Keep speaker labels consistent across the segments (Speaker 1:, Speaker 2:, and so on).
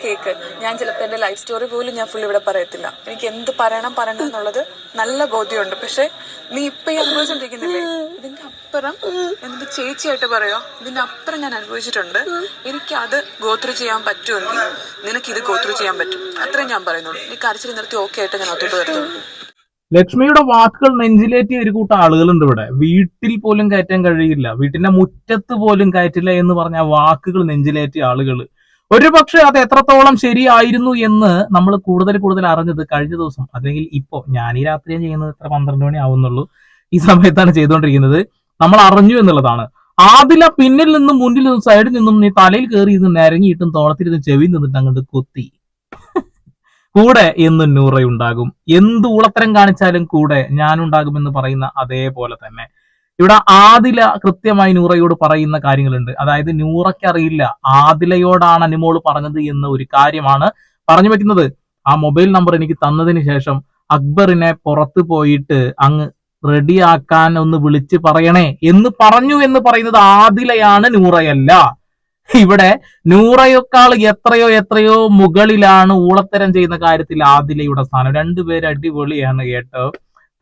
Speaker 1: Cake. ഞാൻ ചിലപ്പോൾ എന്റെ ലൈഫ് സ്റ്റോറി പോലും ഞാൻ ഫുൾ ഇവിടെ പറയത്തില്ല. എനിക്ക് എന്ത് പറയണം പറയണം എന്നുള്ളത് നല്ല ബോധ്യമുണ്ട്. പക്ഷെ നീ ഇപ്പൊ ഈ അനുഭവിച്ചോണ്ടിരിക്കുന്നില്ലേ? ഇതിന്റെ അപ്പുറം എന്നിട്ട് ചേച്ചിയായിട്ട് പറയോ? ഇതിന്റെ അപ്പുറം ഞാൻ അനുഭവിച്ചിട്ടുണ്ട്. എനിക്ക് അത് ഗോത്രു ചെയ്യാൻ പറ്റുമെങ്കിൽ നിനക്ക് ഇത് ഗോത്രു ചെയ്യാൻ പറ്റും. അത്രയും ഞാൻ പറയുന്നുള്ളൂ. നീ കരച്ചിൽ നിർത്തി ഓക്കെ ആയിട്ട് ഞാൻ ഒത്തോട്ട് വരത്തുള്ളൂ.
Speaker 2: ലക്ഷ്മിയുടെ വാക്കുകൾ നെഞ്ചിലേറ്റിയ ഒരു കൂട്ടം ആളുകളുണ്ട് ഇവിടെ. വീട്ടിൽ പോലും കയറ്റാൻ കഴിയില്ല. വീട്ടിന്റെ മുറ്റത്ത് പോലും കയറ്റില്ല എന്ന് പറഞ്ഞ വാക്കുകൾ നെഞ്ചിലേറ്റിയ ആളുകൾ ഒരു പക്ഷെ അത് എത്രത്തോളം ശരിയായിരുന്നു എന്ന് നമ്മൾ കൂടുതൽ കൂടുതൽ അറിഞ്ഞത് കഴിഞ്ഞ ദിവസം. അല്ലെങ്കിൽ ഇപ്പോ. ഞാൻ ഈ രാത്രി ചെയ്യുന്നത് എത്ര പന്ത്രണ്ട് മണി ആവുന്നുള്ളൂ. ഈ സമയത്താണ് ചെയ്തുകൊണ്ടിരിക്കുന്നത്. നമ്മൾ അറിഞ്ഞു എന്നുള്ളതാണ്. ആദില പിന്നിൽ നിന്നും മുന്നിൽ നിന്നും സൈഡിൽ നിന്നും നീ തലയിൽ കയറി ഇരുന്ന് നിരങ്ങിയിട്ടും തോളത്തിരുന്ന് ചെവി നിന്നിട്ട് അങ്ങോട്ട് കൊത്തി. കൂടെ എന്നും നൂറയുണ്ടാകും. എന്ത് ഊളത്തരം കാണിച്ചാലും കൂടെ ഞാനുണ്ടാകുമെന്ന് പറയുന്ന അതേപോലെ തന്നെ. ഇവിടെ ആദില കൃത്യമായി നൂറയോട് പറയുന്ന കാര്യങ്ങളുണ്ട്. അതായത് നൂറയ്ക്ക് അറിയില്ല ആദിലയോടാണ് അനുമോൾ പറഞ്ഞത് എന്ന ഒരു കാര്യമാണ് പറഞ്ഞു വെക്കുന്നത്. ആ മൊബൈൽ നമ്പർ എനിക്ക് തന്നതിന് ശേഷം അക്ബറിനെ പുറത്ത് പോയിട്ട് അങ്ങ് റെഡിയാക്കാൻ ഒന്ന് വിളിച്ച് പറയണേ എന്ന് പറഞ്ഞു എന്ന് പറയുന്നത് ആദിലയാണ് നൂറയല്ല. ഇവിടെ നൂറയേക്കാൾ എത്രയോ എത്രയോ മുകളിലാണ് ഊളത്തരം ചെയ്യുന്ന കാര്യത്തിൽ ആദിലയുടെ സ്ഥാനം. രണ്ടുപേരും അടിപൊളിയാണ് കേട്ടോ.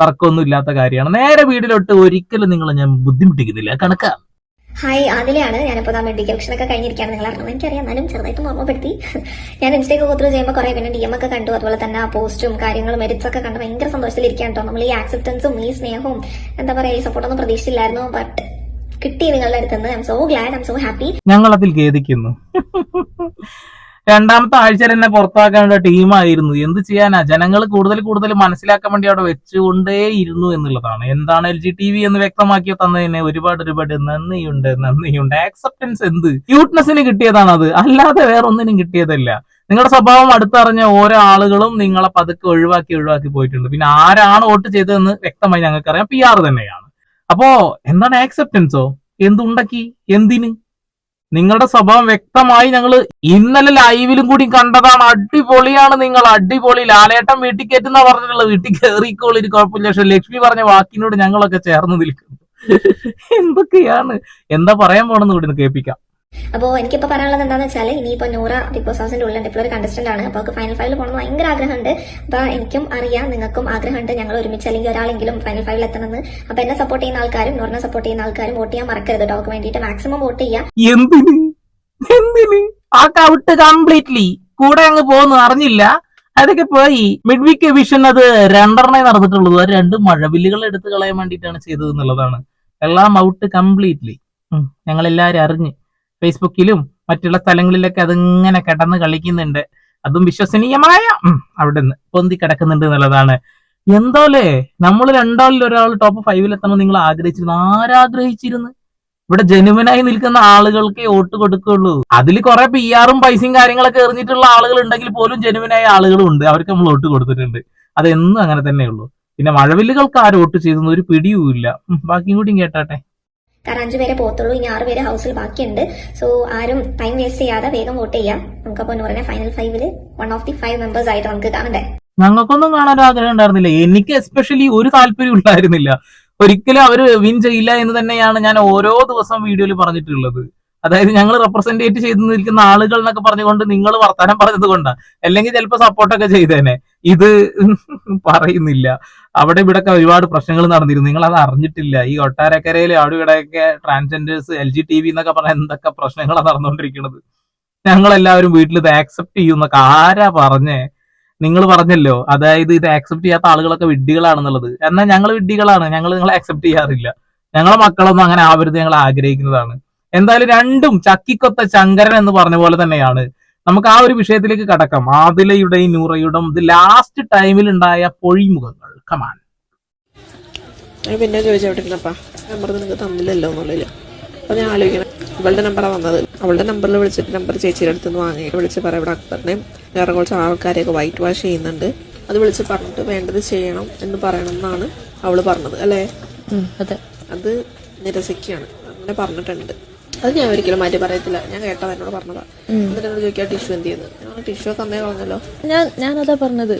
Speaker 2: തർക്കമൊന്നും ഇല്ലാത്ത കാര്യമാണ്. നേരെ വീട്ടിലോട്ട് ഒരിക്കലും നിങ്ങൾ ഞാൻ ബുദ്ധിമുട്ടിക്കുന്നില്ല. കണക്കാണ്
Speaker 3: ഹായ് ആദിലയാണ്. ഞാനിപ്പോൾ ആ മെഡിക്കൽ ഒക്കെ കഴിഞ്ഞിരിക്കുകയാണ്. നിങ്ങൾ അറിഞ്ഞത് എനിക്കറിയാം. എന്നാലും ചെറുതായിട്ട് ഓർമ്മപ്പെടുത്തി ഞാൻ ഇൻസ്റ്റേക്ക് ഒത്തിരി ചെയ്യുമ്പോൾ കുറേ പിന്നെ ഡി എം ഒക്കെ കണ്ടു. അതുപോലെ തന്നെ ആ പോസ്റ്റും കാര്യങ്ങളും മെരിറ്റ്സ് ഒക്കെ കണ്ട് ഭയങ്കര സന്തോഷത്തിലിരിക്കുകയാണ് കേട്ടോ. നമ്മൾ ഈ ആക്സെപ്റ്റൻസും ഈ സ്നേഹവും എന്താ പറയുക ഈ സപ്പോർട്ടൊന്നും പ്രതീക്ഷിച്ചില്ലായിരുന്നു. ബട്ട് കിട്ടി നിങ്ങളുടെ അടുത്ത് I'm so glad I'm so happy
Speaker 2: ഞങ്ങൾ അതിൽ ഖേദിക്കുന്നു. രണ്ടാമത്തെ ആഴ്ച തന്നെ പുറത്താക്കാനുള്ള ടീമായിരുന്നു. എന്ത് ചെയ്യാനാ? ജനങ്ങൾ കൂടുതൽ കൂടുതൽ മനസ്സിലാക്കാൻ വേണ്ടി അവിടെ വെച്ചുകൊണ്ടേ ഇരുന്നു എന്നുള്ളതാണ്. എന്താണ് എൽ ജി ടി വി എന്ന് വ്യക്തമാക്കി തന്നതിന് ഒരുപാട് ഒരുപാട് നന്ദിയുണ്ട് നന്ദിയുണ്ട്. ആക്സെപ്റ്റൻസ് എന്ത്? ക്യൂട്ട്നെസ്സിന് കിട്ടിയതാണ് അത് അല്ലാതെ വേറെ ഒന്നിനും കിട്ടിയതല്ല. നിങ്ങളുടെ സ്വഭാവം അടുത്തറിഞ്ഞ ഓരോ ആളുകളും നിങ്ങളെ പതുക്കെ ഒഴിവാക്കി ഒഴിവാക്കി പോയിട്ടുണ്ട്. പിന്നെ ആരാണ് വോട്ട് ചെയ്തതെന്ന് വ്യക്തമായി ഞങ്ങൾക്കറിയാം. പി ആർ തന്നെയാണ്. അപ്പോ എന്താണ് ആക്സെപ്റ്റൻസോ എന്തുണ്ടാക്കി? എന്തിന്? നിങ്ങളുടെ സ്വഭാവം വ്യക്തമായി ഞങ്ങൾ ഇന്നലെ ലൈവിലും കൂടി കണ്ടതാണ്. അടിപൊളിയാണ് നിങ്ങൾ അടിപൊളി. ലാലേട്ടൻ വീട്ടിൽ കയറ്റുന്ന പറഞ്ഞിട്ടുള്ളത്. വീട്ടിൽ കയറിക്കോളി കുഴപ്പമില്ല. പക്ഷെ ലക്ഷ്മി പറഞ്ഞ വാക്കിനോട് ഞങ്ങളൊക്കെ ചേർന്ന് നിൽക്കുന്നു. എന്തൊക്കെയാണ്? എന്താ പറയാൻ പോണെന്ന് കൂടി കേൾപ്പിക്കാം.
Speaker 3: അപ്പോൾ എനിക്കിപ്പോൾ പറയാനുള്ളത് എന്താണെന്ന് വെച്ചാൽ ഇനിയിപ്പോൾ നൂറ ബിഗ് ബോസ് ഹൗസിന്റെ ഉള്ളിൽ ഇപ്പോൾ ഒരു കണ്ടസ്റ്റന്റ് ആണ്. അപ്പോൾ അവർക്ക് ഫൈനൽ ഫൈവിൽ പോകണമെന്ന് ഭയങ്കര ആഗ്രഹമുണ്ട്. അപ്പോൾ എനിക്കും അറിയാം നിങ്ങൾക്കും ആഗ്രഹമുണ്ട് ഞങ്ങൾ ഒരുമിച്ച് അല്ലെങ്കിൽ ഒരാളെങ്കിലും ഫൈനൽ ഫൈവിൽ എത്തണമെന്ന്. അപ്പോൾ എന്നെ സപ്പോർട്ട് ചെയ്യുന്ന ആൾക്കാരും നൂറിനെ സപ്പോർട്ട് ചെയ്യുന്ന ആൾക്കാരും വോട്ട് ചെയ്യാൻ മറക്കരുത് അവർക്ക് വേണ്ടിയിട്ട് മാക്സിമം വോട്ട് ചെയ്യുക
Speaker 2: ആ കംപ്ലീറ്റ്ലി കൂടെ അങ്ങ് പോകുന്നു അറിഞ്ഞില്ല. അതൊക്കെ പോയി. മിഡ് വീക്ക് വിഷൻ അത് രണ്ടെണ്ണേ നടന്നിട്ടുള്ളൂ. അത് രണ്ട് മഴവില്ലുകൾ എടുത്തു കളയാൻ വേണ്ടിയിട്ടാണ് ചെയ്തത് എന്നുള്ളതാണ്. എല്ലാം ഔട്ട് കംപ്ലീറ്റ്ലി ഞങ്ങൾ എല്ലാവരും അറിഞ്ഞ്. ഫേസ്ബുക്കിലും മറ്റുള്ള സ്ഥലങ്ങളിലൊക്കെ അതിങ്ങനെ കിടന്ന് കളിക്കുന്നുണ്ട്. അതും വിശ്വസനീയമായ അവിടെ നിന്ന് പൊന്തി കിടക്കുന്നുണ്ട് എന്നുള്ളതാണ്. എന്തോലേ നമ്മൾ രണ്ടാളിൽ ഒരാൾ ടോപ്പ് ഫൈവിൽ എത്തണം നിങ്ങൾ ആഗ്രഹിച്ചിരുന്നു. ആരാഗ്രഹിച്ചിരുന്നു ഇവിടെ ജനുവനായി നിൽക്കുന്ന ആളുകൾക്ക് വോട്ട് കൊടുക്കുള്ളൂ. അതിൽ കുറെ പി ആറും പൈസയും കാര്യങ്ങളൊക്കെ എറിഞ്ഞിട്ടുള്ള ആളുകൾ ഉണ്ടെങ്കിൽ പോലും ജനുവനായ ആളുകളും ഉണ്ട്. അവർക്ക് നമ്മൾ വോട്ട് കൊടുത്തിട്ടുണ്ട്. അതെന്നും അങ്ങനെ തന്നെയുള്ളൂ. പിന്നെ മഴവില്ലുകൾക്ക് ആര് വോട്ട് ചെയ്തെന്ന് ഒരു പിടിയുമില്ല. ബാക്കിയും കൂടിയും കേട്ടാട്ടെ.
Speaker 3: കാരണം അഞ്ചു പേരെ പോത്തുള്ളൂ ഇനി ആറ് പേര് ഹൗസിൽ ബാക്കിയുണ്ട്. സോ ആരും ടൈം വേസ്റ്റ് ചെയ്യാതെ വേഗം വോട്ട് ചെയ്യാം. നമുക്കപ്പോ എന്ന് പറഞ്ഞ ഫൈനൽ ഫൈവിൽ one of the five members ആയിട്ട് നമുക്ക് കാണണ്ടേ?
Speaker 2: ഞങ്ങൾക്കൊന്നും കാണാൻ ആഗ്രഹം ഉണ്ടായിരുന്നില്ല. എനിക്ക് എസ്പെഷ്യലി ഒരു താല്പര്യം ഉണ്ടായിരുന്നില്ല. ഒരിക്കലും അവർ വിൻ ചെയ്യില്ല എന്ന് തന്നെയാണ് ഞാൻ ഓരോ ദിവസം വീഡിയോയിൽ പറഞ്ഞിട്ടുള്ളത്. അതായത് ഞങ്ങൾ റെപ്രസെന്റേറ്റ് ചെയ്ത് നിൽക്കുന്ന ആളുകൾ എന്നൊക്കെ പറഞ്ഞുകൊണ്ട് നിങ്ങൾ വർത്തമാനം പറഞ്ഞത് കൊണ്ടാണ് അല്ലെങ്കിൽ ചിലപ്പോൾ സപ്പോർട്ടൊക്കെ ചെയ്തേനെ. ഇത് പറയുന്നില്ല. അവിടെ ഇവിടെ ഒക്കെ ഒരുപാട് പ്രശ്നങ്ങൾ നടന്നിരുന്നു. നിങ്ങൾ അത് അറിഞ്ഞിട്ടില്ല. ഈ ഒട്ടാരക്കരയിൽ അവിടെ ഇവിടെയൊക്കെ transgenders L G T V എന്നൊക്കെ പറഞ്ഞ എന്തൊക്കെ പ്രശ്നങ്ങളാണ് നടന്നുകൊണ്ടിരിക്കുന്നത് ഞങ്ങൾ എല്ലാവരും വീട്ടിൽ ഇത് ആക്സെപ്റ്റ് ചെയ്യുന്നൊക്കെ ആരാ പറഞ്ഞേ? നിങ്ങൾ പറഞ്ഞല്ലോ. അതായത് ഇത് ആക്സെപ്റ്റ് ചെയ്യാത്ത ആളുകളൊക്കെ വിഡ്ഢികളാണെന്നുള്ളത്. എന്നാൽ ഞങ്ങൾ വിഡ്ഢികളാണ്. ഞങ്ങൾ നിങ്ങളെ ആക്സെപ്റ്റ് ചെയ്യാറില്ല. ഞങ്ങളെ മക്കളൊന്നും അങ്ങനെ ആവരുത് ഞങ്ങൾ ആഗ്രഹിക്കുന്നതാണ്. എന്തായാലും രണ്ടും ചക്കിക്കൊത്ത ശങ്കരൻ എന്ന് പറഞ്ഞ പോലെ തന്നെയാണ്. നമുക്ക് ആ ഒരു വിഷയത്തിലേക്ക് കടക്കാം. ആദിലയുടെയും നൂറയുടെയും ഇത് ലാസ്റ്റ് ടൈമിൽ ഉണ്ടായ പൊഴിമുഖങ്ങൾ. കമാൻ
Speaker 4: പിന്നെ ചോദിച്ചു അവിടെ ഇരുന്നപ്പാ നമ്പർ നിനക്ക് തന്നില്ലല്ലോ എന്നുള്ളിൽ അപ്പോൾ ഞാൻ ആലോചിക്കണം. ഇവളുടെ നമ്പറാണ് വന്നത്. അവളുടെ നമ്പറിൽ വിളിച്ചിട്ട് നമ്പർ ചേച്ചിയുടെ അടുത്ത് നിന്ന് വാങ്ങി. വിളിച്ച് പറയാം ഇവിടെ അക്ബറിനെയും വേറെ കുറച്ച് ആൾക്കാരെയൊക്കെ വൈറ്റ് വാഷ് ചെയ്യുന്നുണ്ട്. അത് വിളിച്ച് പറഞ്ഞിട്ട് വേണ്ടത് ചെയ്യണം എന്ന് പറയണം എന്നാണ് അവൾ പറഞ്ഞത്. അല്ലേ?
Speaker 5: അതെ.
Speaker 4: അത് നിരസിക്കുകയാണ് അങ്ങനെ പറഞ്ഞിട്ടുണ്ട്. അത് ഞാൻ ഒരിക്കലും മാറ്റി പറയത്തില്ല. ഞാൻ കേട്ടത് എന്നോട് പറഞ്ഞതാ. എന്നിട്ട് എന്നോട് ചോദിക്കുക ടിഷ്യൂ എന്ത് ചെയ്യുന്നത് ഞാൻ ടിഷ്യൂ ഒക്കെ അമ്മയെ കളഞ്ഞല്ലോ
Speaker 5: ഞാൻ ഞാനതാ പറഞ്ഞത്.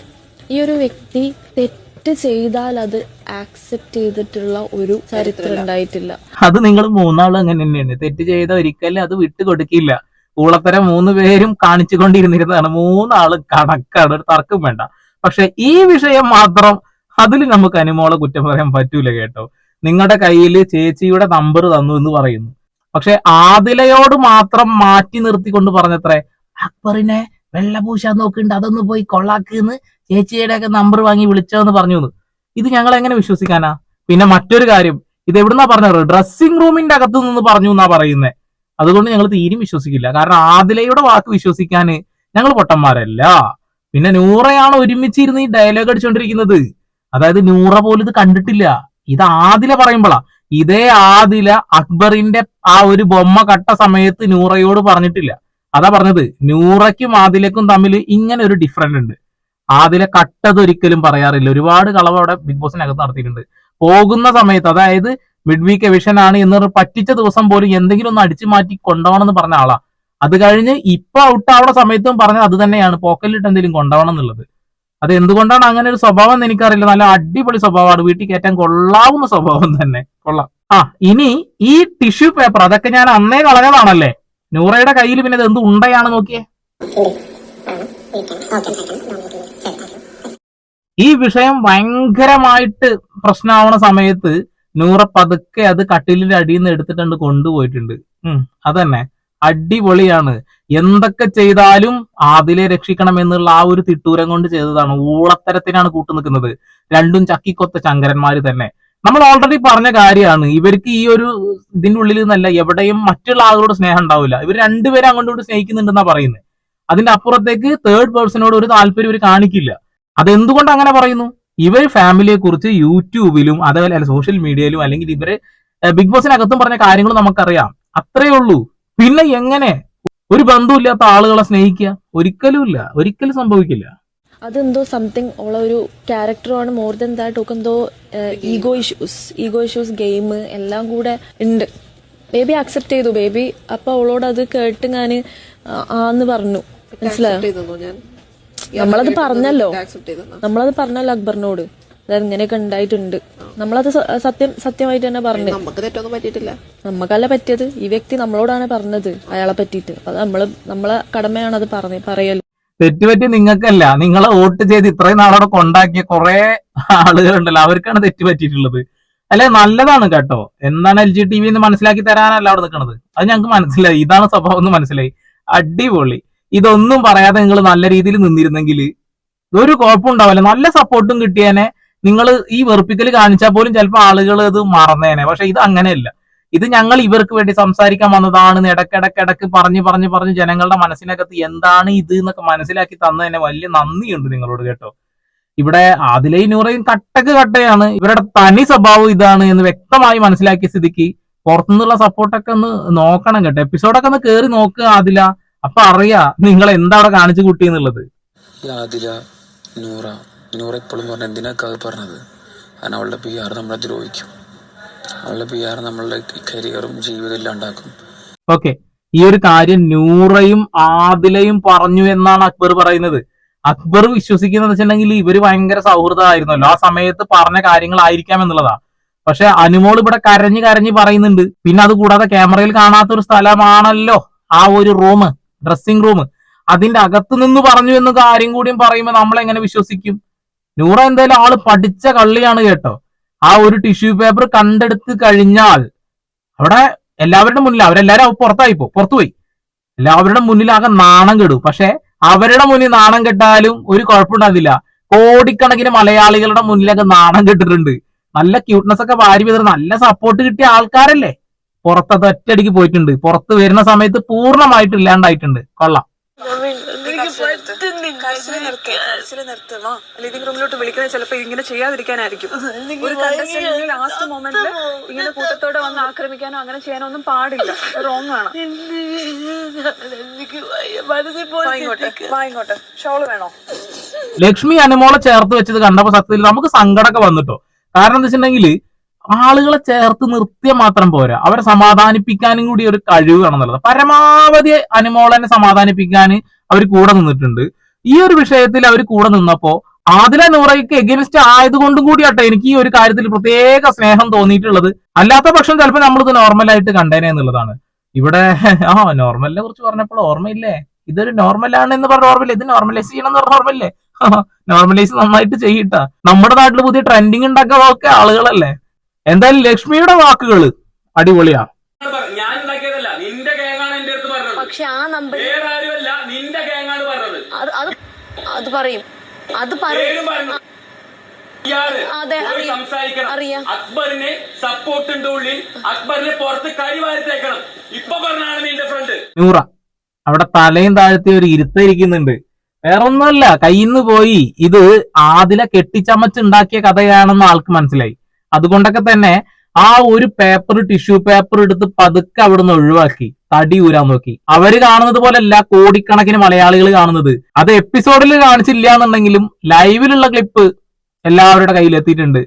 Speaker 5: ഈ ഒരു വ്യക്തി തെറ്റ് ചെയ്താൽ അത് ആക്സെപ്റ്റ് ചെയ്തിട്ടുള്ള ഒരു ചരിത്രം ഉണ്ടായിട്ടില്ല
Speaker 2: അത് നിങ്ങൾ മൂന്നാളും അങ്ങനെ തന്നെയാണ്. തെറ്റ് ചെയ്ത ഒരിക്കലും അത് വിട്ടു കൊടുക്കില്ല. ഊളത്തരം മൂന്ന് പേരും കാണിച്ചു കൊണ്ടിരുന്നിരുന്നതാണ്. മൂന്നാൾ കണക്കാണ്. ഒരു തർക്കം വേണ്ട. പക്ഷെ ഈ വിഷയം മാത്രം അതിൽ നമുക്ക് അനുമോളെ കുറ്റം പറയാൻ പറ്റൂല കേട്ടോ. നിങ്ങളുടെ കയ്യിൽ ചേച്ചിയുടെ നമ്പർ തന്നു എന്ന് പറയുന്നു. പക്ഷെ ആദിലയോട് മാത്രം മാറ്റി നിർത്തിക്കൊണ്ട് പറഞ്ഞത്രേ അക്ബറിനെ വെള്ളപൂശാൻ നോക്കിണ്ട് അതൊന്ന് പോയി കൊള്ളാക്കുന്ന് ചേച്ചിയുടെ ഒക്കെ നമ്പർ വാങ്ങി വിളിച്ചോന്ന് പറഞ്ഞു ഇത് ഞങ്ങൾ എങ്ങനെ വിശ്വസിക്കാനാ? പിന്നെ മറ്റൊരു കാര്യം ഇത് എവിടുന്നാ പറഞ്ഞത്? ഡ്രസ്സിംഗ് റൂമിന്റെ അകത്തു നിന്ന് പറഞ്ഞു എന്നാ പറയുന്നത് അതുകൊണ്ട് ഞങ്ങൾ തീരും വിശ്വസിക്കില്ല. കാരണം ആദിലയുടെ വാക്ക് വിശ്വസിക്കാന് ഞങ്ങൾ പൊട്ടന്മാരല്ല. പിന്നെ നൂറയാണ് ഒരുമിച്ചിരുന്ന് ഈ ഡയലോഗ് അടിച്ചുകൊണ്ടിരിക്കുന്നത് അതായത് നൂറ പോലും ഇത് കണ്ടിട്ടില്ല. ഇത് ആദില പറയുമ്പോളാ. ഇതേ ആദില അക്ബറിന്റെ ആ ഒരു ബൊമ്മ കട്ട സമയത്ത് നൂറയോട് പറഞ്ഞിട്ടില്ല. അതാ പറഞ്ഞത് നൂറയ്ക്കും ആദിലക്കും തമ്മിൽ ഇങ്ങനെ ഒരു ഡിഫറന്റ് ഉണ്ട്. ആദില കട്ടതൊരിക്കലും പറയാറില്ല. ഒരുപാട് കളവ് അവിടെ ബിഗ് ബോസിനകത്ത് നടത്തിയിട്ടുണ്ട്. പോകുന്ന സമയത്ത് അതായത് മിഡ് വീക്ക് എവിഷൻ ആണ് എന്ന് പറ്റിച്ച ദിവസം പോലും എന്തെങ്കിലും ഒന്ന് അടിച്ചു മാറ്റി കൊണ്ടുപോകണം എന്ന് പറഞ്ഞ ആളാ. അത് കഴിഞ്ഞ് ഇപ്പൊ ഔട്ട് ആവുന്ന സമയത്തും പറഞ്ഞത് അത് തന്നെയാണ്. പോക്കലിട്ട് എന്തെങ്കിലും കൊണ്ടുപോകണം എന്നുള്ളത്. അത് എന്തുകൊണ്ടാണ് അങ്ങനെ ഒരു സ്വഭാവം എന്ന് എനിക്കറിയില്ല. നല്ല അടിപൊളി സ്വഭാവമാണ്. വീട്ടിൽ കയറ്റാൻ കൊള്ളാവുന്ന സ്വഭാവം തന്നെ. കൊള്ളാം. ആ ഇനി ഈ ടിഷ്യൂ പേപ്പർ അതൊക്കെ ഞാൻ അന്നേ കളഞ്ഞതാണല്ലേ? നൂറയുടെ കയ്യിൽ പിന്നെ ഇത് എന്ത് ഉണ്ടയാണ് നോക്കിയേ. ഈ വിഷയം ഭയങ്കരമായിട്ട് പ്രശ്നമാവണ സമയത്ത് നൂറ പതുക്കെ അത് കട്ടിലിന്റെ അടിയിൽ നിന്ന് എടുത്തിട്ടുണ്ട് കൊണ്ടുപോയിട്ടുണ്ട്. ഉം അതന്നെ. അടിപൊളിയാണ്. എന്തൊക്കെ ചെയ്താലും ആദിലെ രക്ഷിക്കണം എന്നുള്ള ആ ഒരു തിട്ടൂരം കൊണ്ട് ചെയ്തതാണ്. ഊളത്തരത്തിനാണ് കൂട്ടു നിൽക്കുന്നത്. രണ്ടും ചക്കിക്കൊത്ത ശങ്കരന്മാര് തന്നെ. നമ്മൾ ഓൾറെഡി പറഞ്ഞ കാര്യമാണ്. ഇവർക്ക് ഈ ഒരു ഇതിന്റെ ഉള്ളിൽ നിന്നല്ല എവിടെയും മറ്റുള്ള ആളുകളോട് സ്നേഹം ഉണ്ടാവില്ല. ഇവർ രണ്ടുപേരും അങ്ങോട്ടും സ്നേഹിക്കുന്നുണ്ടെന്നാ പറയുന്നത്. അതിന്റെ അപ്പുറത്തേക്ക് തേർഡ് പേഴ്സണോട് ഒരു താല്പര്യം ഇവർ കാണിക്കില്ല. അതെന്തുകൊണ്ട് അങ്ങനെ പറയുന്നു? ഇവർ ഫാമിലിയെ കുറിച്ച് യൂട്യൂബിലും അതേപോലെ സോഷ്യൽ മീഡിയയിലും അല്ലെങ്കിൽ ഇവർ ബിഗ് ബോസിനകത്തും പറഞ്ഞ കാര്യങ്ങൾ നമുക്കറിയാം. അത്രേ ഉള്ളൂ. പിന്നെ എങ്ങനെ? ഒരു ബന്ധമില്ലാത്ത ആളുകളെ സ്നേഹിക്കുക ഒരിക്കലും ഇല്ല ഒരിക്കലും സംഭവിക്കില്ല.
Speaker 5: അതെന്തോ സംതിങ് ഉള്ള ഒരു ക്യാരക്ടറാണ് മോർ ദൻ ദാറ്റ് ഒക്കെ എന്തോ ego issues ego issues game എല്ലാം കൂടെ ഉണ്ട്. ബേബി അക്സെപ്റ്റ് ചെയ്തു ബേബി അപ്പൊ അവളോട് അത് കേട്ട് ഞാൻ ആന്ന് പറഞ്ഞു. മനസ്സിലായോ? നമ്മളത് പറഞ്ഞല്ലോ. നമ്മളത് പറഞ്ഞല്ലോ അക്ബറിനോട്. അതായത് ഇങ്ങനെയൊക്കെ ഉണ്ടായിട്ടുണ്ട്. നമ്മളത് സത്യം സത്യമായിട്ട് തന്നെ പറഞ്ഞു.
Speaker 4: നമുക്ക് തെറ്റൊന്നും പറ്റിയിട്ടില്ല.
Speaker 5: നമുക്കല്ല പറ്റിയത്. ഈ വ്യക്തി നമ്മളോടാണ് പറഞ്ഞത് അയാളെ പറ്റിയിട്ട്. അപ്പൊ അത് നമ്മൾ നമ്മളെ കടമയാണ് അത് പറഞ്ഞ് പറയൽ
Speaker 2: തെറ്റുപറ്റി നിങ്ങൾക്കല്ല നിങ്ങളെ വോട്ട് ചെയ്ത് ഇത്രയും നാളോടെ കൊണ്ടാക്കിയ കുറെ ആളുകളുണ്ടല്ലോ അവർക്കാണ് തെറ്റുപറ്റിയിട്ടുള്ളത്. അല്ലെ നല്ലതാണ് കേട്ടോ. എന്താണ് എൽ ജി ടി വി എന്ന് മനസ്സിലാക്കി തരാനല്ല അവിടെ നിൽക്കുന്നത് അത് ഞങ്ങൾക്ക് മനസ്സിലായി. ഇതാണ് സ്വഭാവം എന്ന് മനസ്സിലായി. അടിപൊളി. ഇതൊന്നും പറയാതെ നിങ്ങൾ നല്ല രീതിയിൽ നിന്നിരുന്നെങ്കിൽ ഒരു കുഴപ്പമുണ്ടാവില്ല നല്ല സപ്പോർട്ടും കിട്ടിയേനെ. നിങ്ങൾ ഈ വെറുപ്പിക്കൽ കാണിച്ചാൽ പോലും ചിലപ്പോൾ ആളുകൾ ഇത് മറന്നേനെ. പക്ഷെ ഇത് അങ്ങനെയല്ല. ഇത് ഞങ്ങൾ ഇവർക്ക് വേണ്ടി സംസാരിക്കാൻ വന്നതാണ്. ഇടക്കിടക്കിടക്ക് പറഞ്ഞു പറഞ്ഞു പറഞ്ഞു ജനങ്ങളുടെ മനസ്സിനകത്ത് എന്താണ് ഇത് എന്നൊക്കെ മനസ്സിലാക്കി തന്നതിന് വലിയ നന്ദിയുണ്ട് നിങ്ങളോട് കേട്ടോ. ഇവിടെ ആദിലയും നൂറയും കട്ടക്ക് കട്ടയാണ്. ഇവരുടെ തനി സ്വഭാവം ഇതാണ് എന്ന് വ്യക്തമായി മനസ്സിലാക്കിയ സ്ഥിതിക്ക് പുറത്തുനിന്നുള്ള സപ്പോർട്ടൊക്കെ ഒന്ന് നോക്കണം കേട്ടോ. എപ്പിസോഡൊക്കെ ഒന്ന് കേറി നോക്കുക ആദില. അപ്പൊ അറിയാ നിങ്ങൾ എന്താ അവിടെ കാണിച്ചു കൂട്ടി
Speaker 6: എന്നുള്ളത്. ആദില നൂറ നൂറ എപ്പോഴും പറഞ്ഞ എന്തിനാ പറഞ്ഞത്? കാരണം അവളുടെ പി ആർ നമ്മളെ ദ്രോഹിക്കും. നമ്മളുടെ കരിയറും
Speaker 2: ഓക്കെ ഈ ഒരു കാര്യം നൂറയും ആദിലയും പറഞ്ഞു എന്നാണ് അക്ബർ പറയുന്നത്. അക്ബർ വിശ്വസിക്കുന്നത് വെച്ചിട്ടുണ്ടെങ്കിൽ ഇവർ ഭയങ്കര സൗഹൃദമായിരുന്നല്ലോ. ആ സമയത്ത് പറഞ്ഞ കാര്യങ്ങളായിരിക്കാം എന്നുള്ളതാ. പക്ഷെ അനുമോൾ ഇവിടെ കരഞ്ഞ് കരഞ്ഞ് പറയുന്നുണ്ട്. പിന്നെ അത് കൂടാതെ ക്യാമറയിൽ കാണാത്ത ഒരു സ്ഥലമാണല്ലോ ആ ഒരു റൂം ഡ്രസ്സിംഗ് റൂം അതിന്റെ അകത്ത് നിന്ന് പറഞ്ഞു എന്ന കാര്യം കൂടിയും പറയുമ്പോൾ നമ്മൾ എങ്ങനെ വിശ്വസിക്കും? നൂറ എന്തായാലും ആൾ പഠിച്ച കള്ളിയാണ് കേട്ടോ. ആ ഒരു ടിഷ്യൂ പേപ്പർ കണ്ടെടുത്ത് കഴിഞ്ഞാൽ അവിടെ എല്ലാവരുടെ മുന്നിൽ അവരെല്ലാവരും അവരെല്ലാരും പുറത്തായിപ്പോ പുറത്തുപോയി. എല്ലാവരുടെ മുന്നിൽ ആകെ നാണം കെടും. പക്ഷെ അവരുടെ മുന്നിൽ നാണം കെട്ടാലും ഒരു കുഴപ്പമുണ്ടാകില്ല കോടിക്കണക്കിന് മലയാളികളുടെ മുന്നിലൊക്കെ നാണം കെട്ടിട്ടുണ്ട്. നല്ല ക്യൂട്ട്നെസ് ഒക്കെ വാരി വിതറി നല്ല സപ്പോർട്ട് കിട്ടിയ ആൾക്കാരല്ലേ? പുറത്തത് ഒറ്റയടിക്ക് പോയിട്ടുണ്ട്. പുറത്ത് വരുന്ന സമയത്ത് പൂർണമായിട്ട് ഇല്ലാണ്ടായിട്ടുണ്ട്. കൊള്ളാം.
Speaker 1: കരച്ചിൽ നിർത്ത് വാ ലിവിംഗ് റൂമിലോട്ട് വിളിക്കുന്നത് ചിലപ്പോ ഇങ്ങനെ ചെയ്യാതിരിക്കാനായിരിക്കും. ഒരു കണ്ടസ്റ്റന്റ് ലാസ്റ്റ് മൊമെന്റിൽ ഇങ്ങനെ കൂട്ടത്തോടെ വന്ന് ആക്രമിക്കാനോ അങ്ങനെ ചെയ്യാനോ ഒന്നും പാടില്ല. റോങ് ആണ്. വാ ഇങ്ങോട്ട് വാ ഇങ്ങോട്ട്. ഷോൾ വേണോ?
Speaker 2: ലക്ഷ്മി അനുമോളെ ചേർത്ത് വെച്ചത് കണ്ടപ്പോ സത്യത്തിൽ നമുക്ക് സങ്കടമൊക്കെ വന്നിട്ടോ. കാരണം എന്താ വെച്ചിട്ടുണ്ടെങ്കിൽ ആളുകളെ ചേർത്ത് നിർത്തിയ മാത്രം പോരാ. അവരെ സമാധാനിപ്പിക്കാനും കൂടി ഒരു കഴിവ് വേണമെന്നുള്ളത് പരമാവധി അനുമോളനെ സമാധാനിപ്പിക്കാൻ അവർ കൂടെ നിന്നിട്ടുണ്ട്. ഈ ഒരു വിഷയത്തിൽ അവർ കൂടെ നിന്നപ്പോ ആദില നൂറയ്ക്ക് എഗൈൻസ്റ്റ് ആയതുകൊണ്ടും കൂടിയാട്ടെ എനിക്ക് ഈ ഒരു കാര്യത്തിൽ പ്രത്യേക സ്നേഹം തോന്നിയിട്ടുള്ളത്. അല്ലാത്ത പക്ഷം ചിലപ്പോൾ നമ്മളിത് നോർമലായിട്ട് കണ്ടേനെ എന്നുള്ളതാണ്. ഇവിടെ ആ നോർമലിനെ കുറിച്ച് പറഞ്ഞപ്പോൾ ഓർമ്മയില്ലേ? ഇതൊരു നോർമലാണ് എന്ന് പറഞ്ഞ ഓർമ്മയില്ലേ? ഇത് നോർമലൈസ് ചെയ്യണം എന്ന് പറഞ്ഞ ഓർമ്മയില്ലേ? നോർമലൈസ് നന്നായിട്ട് ചെയ്യട്ട. നമ്മുടെ നാട്ടിൽ പുതിയ ട്രെൻഡിങ് ഉണ്ടാക്കാതൊക്കെ ആളുകളല്ലേ? എന്തായാലും ലക്ഷ്മിയുടെ വാക്കുകൾ അടിപൊളിയാ.
Speaker 7: ഞാൻ ഉണ്ടാക്കിയതല്ല നിന്റെ ഗാങ്ങാണ് എന്റെ അടുത്ത് പറഞ്ഞത്.
Speaker 5: പക്ഷെ ആ നമ്പർ
Speaker 7: വേറെ ആരുമല്ല നിന്റെ ഗാങ്ങാണ് പറഞ്ഞത്
Speaker 5: അത് അത് അത് പറയും. അത് പറയും.
Speaker 7: സംസാരിക്കണം.
Speaker 5: സപ്പോർട്ടിന്റെ
Speaker 7: അക്ബറിന് സപ്പോർട്ട് ഉണ്ട് ഉള്ളിൽ. അക്ബറിനെ പുറത്ത് കരി വാരിത്തേക്കണം. ഇപ്പൊ പറഞ്ഞാണ് നിന്റെ ഫ്രണ്ട്
Speaker 2: നൂറ അവിടെ തലയും താഴ്ത്തി ഒരു ഇരുത്തിരിക്കുന്നുണ്ട്. വേറെ ഒന്നുമല്ല കയ്യിന്ന് പോയി. ഇത് ആദില കെട്ടിച്ചമച്ചുണ്ടാക്കിയ കഥയാണെന്ന് ആൾക്ക് മനസ്സിലായി. അതുകൊണ്ടൊക്കെ തന്നെ ആ ഒരു പേപ്പർ ടിഷ്യൂ പേപ്പർ എടുത്ത് പതുക്കെ അവിടുന്ന് ഒഴിവാക്കി. തടി ഊരാൻ നോക്കി. അവർ കാണുന്നത് പോലെയല്ല കോടിക്കണക്കിന് മലയാളികൾ കാണുന്നത്. അത് എപ്പിസോഡിൽ കാണിച്ചില്ല എന്നുണ്ടെങ്കിലും ലൈവിലുള്ള ക്ലിപ്പ് എല്ലാവരുടെ കയ്യിൽ എത്തിയിട്ടുണ്ട്.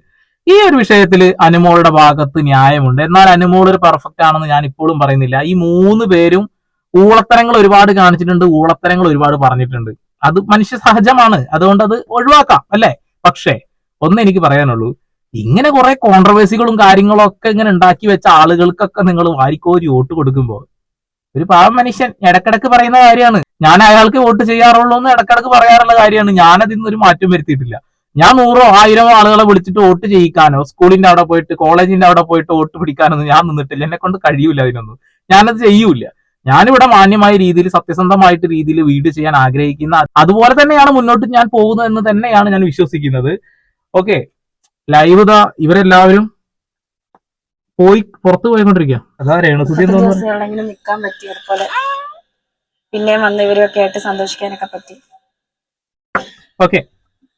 Speaker 2: ഈ ഒരു വിഷയത്തിൽ അനുമോളുടെ ഭാഗത്ത് ന്യായമുണ്ട്. എന്നാൽ അനുമോൾ ഒരു പെർഫെക്റ്റ് ആണെന്ന് ഞാൻ ഇപ്പോഴും പറയുന്നില്ല. ഈ മൂന്ന് പേരും ഊളത്തരങ്ങൾ ഒരുപാട് കാണിച്ചിട്ടുണ്ട് ഊളത്തരങ്ങൾ ഒരുപാട് പറഞ്ഞിട്ടുണ്ട്. അത് മനുഷ്യ സഹജമാണ്. അതുകൊണ്ട് അത് ഒഴിവാക്കാം അല്ലേ? പക്ഷേ ഒന്ന് എനിക്ക് പറയാനുള്ളൂ. ഇങ്ങനെ കുറെ കോൺട്രവേഴ്സികളും കാര്യങ്ങളും ഒക്കെ ഇങ്ങനെ ഉണ്ടാക്കി വെച്ച ആളുകൾക്കൊക്കെ നിങ്ങൾ വാരിക്കോരി വോട്ട് കൊടുക്കുമ്പോൾ ഒരു പാവം മനുഷ്യൻ ഇടക്കിടക്ക് പറയുന്ന കാര്യമാണ്. ഞാൻ അയാൾക്ക് വോട്ട് ചെയ്യാറുള്ളൂ എന്ന് ഇടക്കിടക്ക് പറയാറുള്ള കാര്യമാണ്. നിന്ന് ഒരു മാറ്റം വരുത്തിയിട്ടില്ല. ഞാൻ നൂറോ ആയിരമോ ആളുകളെ വിളിച്ചിട്ട് വോട്ട് ചെയ്യിക്കാനോ സ്കൂളിന്റെ അവിടെ പോയിട്ട് കോളേജിന്റെ അവിടെ പോയിട്ട് വോട്ട് പിടിക്കാനൊന്നും ഞാൻ നിന്നിട്ടില്ല. എന്നെ കൊണ്ട് കഴിയൂല അതിനൊന്നും. ഞാനത് ചെയ്യൂല. ഞാനിവിടെ മാന്യമായ രീതിയിൽ സത്യസന്ധമായിട്ട് രീതിയിൽ വീട് ചെയ്യാൻ ആഗ്രഹിക്കുന്ന അതുപോലെ തന്നെയാണ് മുന്നോട്ട് ഞാൻ പോകുന്നത് എന്ന് തന്നെയാണ് ഞാൻ വിശ്വസിക്കുന്നത്. ഓക്കെ ലൈവ് ഇവരെല്ലാവരും പോയി പുറത്ത് പോയിക്കൊണ്ടിരിക്കുക അതാ രേണുസുതി എന്ന് തോന്നുന്നു
Speaker 8: ദിവസങ്ങളെങ്കിലും നിൽക്കാൻ പറ്റി അതുപോലെ. പിന്നെയും വന്ന് ഇവരൊക്കെ ആയിട്ട് സന്തോഷിക്കാനൊക്കെ പറ്റി.
Speaker 2: Okay.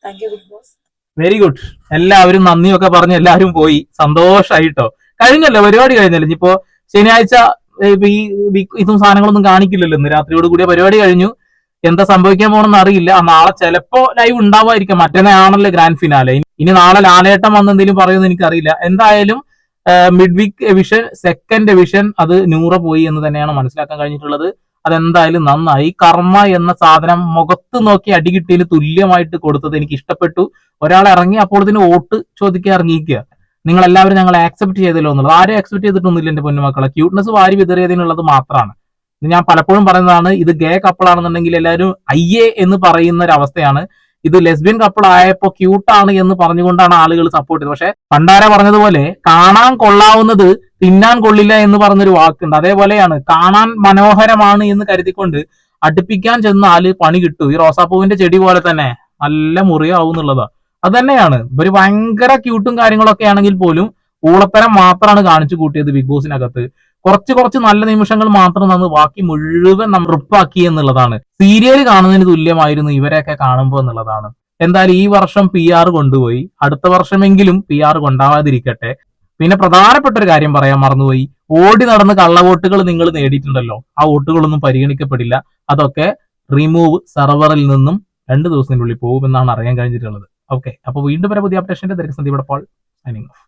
Speaker 8: Thank you Big Boss
Speaker 2: very good എല്ലാവരും നന്ദിയൊക്കെ പറഞ്ഞ് എല്ലാവരും പോയി. സന്തോഷായിട്ടോ. കഴിഞ്ഞല്ലോ പരിപാടി കഴിഞ്ഞല്ലോ. ഇനിയിപ്പോ ശനിയാഴ്ച ഏ, ഇപ്പൊ ഈ ഇതും സാധനങ്ങളൊന്നും കാണിക്കില്ലല്ലോ. ഇന്ന് രാത്രിയോട് കൂടിയ പരിപാടി കഴിഞ്ഞു. എന്താ സംഭവിക്കാൻ പോണെന്ന് അറിയില്ല. ആ നാളെ ചിലപ്പോ ലൈവ് ഉണ്ടാവായിരിക്കും മറ്റന്നാണല്ലോ ഗ്രാൻഡ് ഫിനാലെ ഇനി നാളെ ലാലേട്ടം വന്ന് എന്തെങ്കിലും പറയുമെന്ന് എനിക്കറിയില്ല. എന്തായാലും mid week eviction second eviction അത് നൂറ പോയി എന്ന് തന്നെയാണ് മനസ്സിലാക്കാൻ കഴിഞ്ഞിട്ടുള്ളത്. അതെന്തായാലും നന്നായി. കർമ്മ എന്ന സാധനം മുഖത്ത് നോക്കി അടികിട്ടിയിൽ തുല്യമായിട്ട് കൊടുത്തത് എനിക്ക് ഇഷ്ടപ്പെട്ടു. ഒരാൾ ഇറങ്ങി അപ്പോൾ ഇതിന് വോട്ട് ചോദിക്കാൻ ഇറങ്ങിയിരിക്കുക. നിങ്ങൾ എല്ലാവരും ഞങ്ങൾ ആക്സെപ്റ്റ് ചെയ്തല്ലോ എന്നുള്ളത്. ആരും ആക്സെപ്റ്റ് ചെയ്തിട്ടൊന്നുമില്ല എന്റെ പൊന്നുമക്കളെ. ക്യൂട്ട്നെസ് വാരി വിതറിയതിനുള്ളത് മാത്രമാണ്. ഞാൻ പലപ്പോഴും പറയുന്നതാണ് ഇത് ഗേ കപ്പിളാണെന്നുണ്ടെങ്കിൽ എല്ലാവരും എല്ലാവരും അയ്യേ എന്ന് പറയുന്ന ഒരു അവസ്ഥയാണ്. ഇത് ലെസ്ബിയൻ കപ്പിൾ ആയപ്പോ ക്യൂട്ടാണ് എന്ന് പറഞ്ഞുകൊണ്ടാണ് ആളുകൾ സപ്പോർട്ട് ചെയ്തത്. പക്ഷെ പണ്ടാര പറഞ്ഞതുപോലെ കാണാൻ കൊള്ളാവുന്നത് തിന്നാൻ കൊള്ളില്ല എന്ന് പറഞ്ഞൊരു വാക്കുണ്ട്. അതേപോലെയാണ് കാണാൻ മനോഹരമാണ് എന്ന് കരുതിക്കൊണ്ട് അടുപ്പിക്കാൻ ചെന്നാൽ പണി കിട്ടും. ഈ റോസാപ്പൂവിന്റെ ചെടി പോലെ തന്നെ നല്ല മുറിയാവും എന്നുള്ളതാ. അത് തന്നെയാണ്. ഇവർ ഭയങ്കര ക്യൂട്ടും കാര്യങ്ങളൊക്കെ ആണെങ്കിൽ പോലും ഊളത്തരം മാത്രമാണ് കാണിച്ചു കൂട്ടിയത് ബിഗ് ബോസിനകത്ത്. കുറച്ച് കുറച്ച് നല്ല നിമിഷങ്ങൾ മാത്രം തന്ന് ബാക്കി മുഴുവൻ നമ്മൾ റിപ്പാക്കി എന്നുള്ളതാണ്. സീരിയൽ കാണുന്നതിന് തുല്യമായിരുന്നു ഇവരെയൊക്കെ കാണുമ്പോൾ എന്നുള്ളതാണ്. എന്തായാലും ഈ വർഷം പി ആർ കൊണ്ടുപോയി. അടുത്ത വർഷമെങ്കിലും പി ആർ കൊണ്ടാവാതിരിക്കട്ടെ. പിന്നെ പ്രധാനപ്പെട്ട ഒരു കാര്യം പറയാൻ മറന്നുപോയി. ഓടി നടന്ന് കള്ളവോട്ടുകൾ നിങ്ങൾ നേടിയിട്ടുണ്ടല്ലോ. ആ വോട്ടുകളൊന്നും പരിഗണിക്കപ്പെടില്ല. അതൊക്കെ റിമൂവ് സെർവറിൽ നിന്നും രണ്ട് ദിവസത്തിനുള്ളിൽ പോകുമെന്നാണ് അറിയാൻ കഴിഞ്ഞിട്ടുള്ളത്. ഓക്കെ അപ്പൊ വീണ്ടും വരെ പുതിയ അപ്ഡേഷന്റെ ദീർഘസന്ധി ഇവിടെ പോൾ സൈനിങ് ഓഫ്